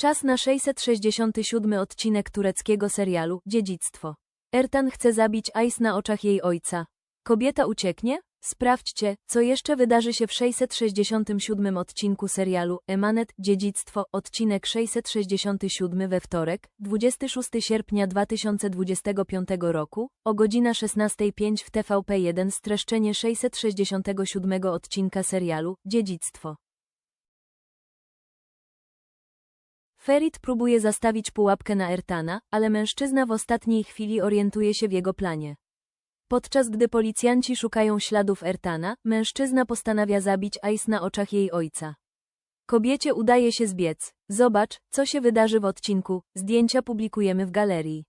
Czas na 667 odcinek tureckiego serialu Dziedzictwo. Ertan chce zabić Ice na oczach jej ojca. Kobieta ucieknie? Sprawdźcie, co jeszcze wydarzy się w 667 odcinku serialu Emanet Dziedzictwo, odcinek 667 we wtorek, 26 sierpnia 2025 roku, o godzina 16.05 w TVP1 streszczenie 667 odcinka serialu Dziedzictwo. Ferit próbuje zastawić pułapkę na Ertana, ale mężczyzna w ostatniej chwili orientuje się w jego planie. Podczas gdy policjanci szukają śladów Ertana, mężczyzna postanawia zabić Ice na oczach jej ojca. Kobiecie udaje się zbiec. Zobacz, co się wydarzy w odcinku. Zdjęcia publikujemy w galerii.